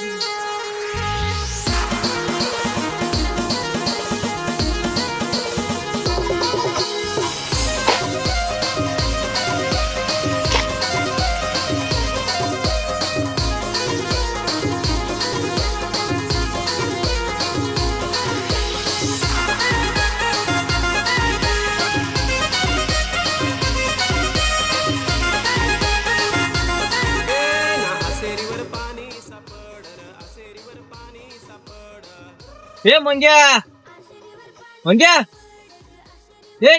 you. हे मंग्या! मंग्या! हे.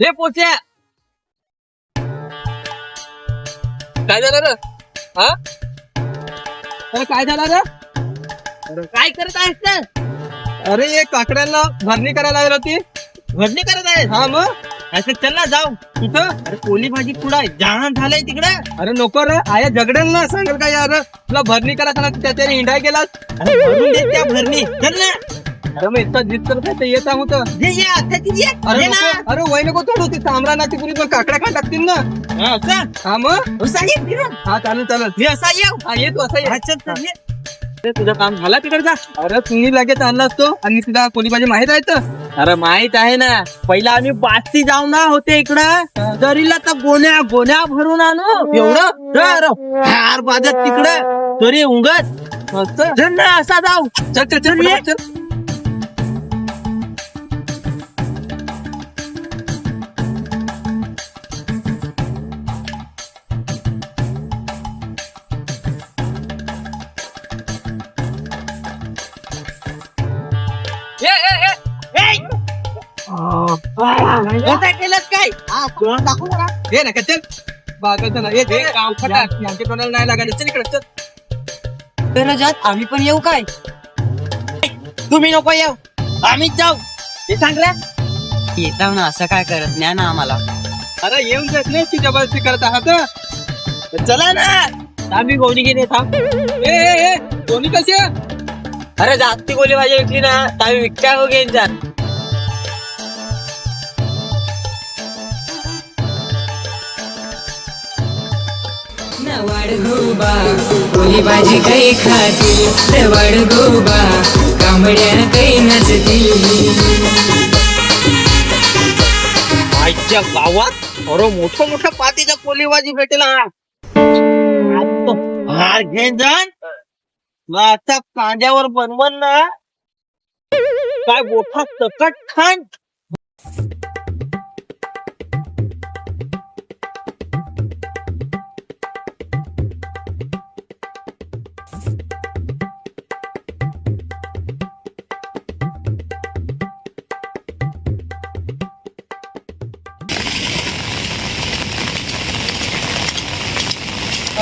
हे पोच्या काय झालं रे? हा? अरे काय झालं रे? काय करत आहेस तर अरे ये काकड्यांना भरणी करायला लागली होती. भरणी करत आहे हा मग? असं चल ना जाऊ. कुठं? अरे कोली भाजी कुठं आहे? जहान झालंय तिकडे. अरे नको रे आया झगडेल ना सांगेल का यार? तुला भरणी करायचं ना त्याच्याने हिंडाय गेला अरे भरून दे त्या भरणी. चल ना. अरे मग इतका जित करत आहे, ते येत आहोत अरे नको, अरे वय नको तोड होती तांबरा ना ती पुरी पण काकड्या खा टाकतील ना. हा मग? हा चालेल चालेल. मी असा येऊ हा ये तू असा ये. ते तुझं काम झाला तिकडचा अरे तुम्ही लगेच आणलास तो आणि तुला कोणी भाजी माहीत आहे तर. अरे माहीत आहे ना पहिला आम्ही बास्ती जाऊ ना होते इकडं. दरीला तर गोण्या गोण्या भरून आणू. एवढं? तर हार बाजत तिकडं. तरी उंगत. असं? चल ना असा जाऊ. चल चल चल ये. चल. काय? केलं काय ये ना का चल बागायचं ना. काम खटा नाही लागायचं. चल इकडे चल. जात आम्ही पण येऊ काय? तुम्ही नको येऊ. आम्हीच जाऊ. हे सांगलं येताव ना असं काय करत नाही ना आम्हाला. अरे येऊन जात नाही ती जबरदस्ती करत आहात चला ना. आम्ही गोणी घेणे थांब ए ए ए दोन्ही कसे अरे जास्ती गोली भाजी विकली ना तर आम्ही विकता हो घेऊन जात. नवाड गोबा कोली भाजी काही खाती नवाड गोबा कांबड्या काही नचती आजच्या गावात? अरे मोठं मोठं पातीचा कोलीबाजी भेटेल हा. आज तो हार घेऊन जाण. आता कांद्यावर बनवण ना. काय मोठा सकट खान.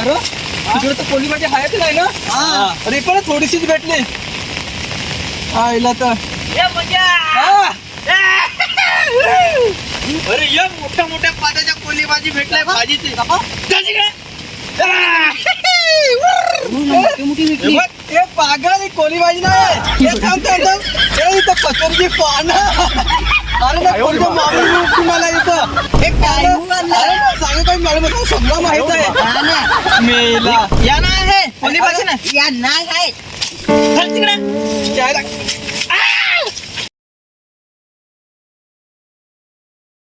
अरे तिकडे तर कोणी माझी हायच नाही ना? अरे पण थोडीशीच भेटली. आईला तर. हा. अरे या मोठ्या मोठ्या पात्याच्या कोली भाजी भेटलाय भाजीची हे पागल ही कोली भाजी नाही हे. हे इथं पसरची पानं. अरे ना कोणतं मला इथं? हे काय अरे सांगा काही मॅडम मला सगळं माहीत मेला. या ना आहे. कोली भाजी ना या नाही आहे. चल तिकडे.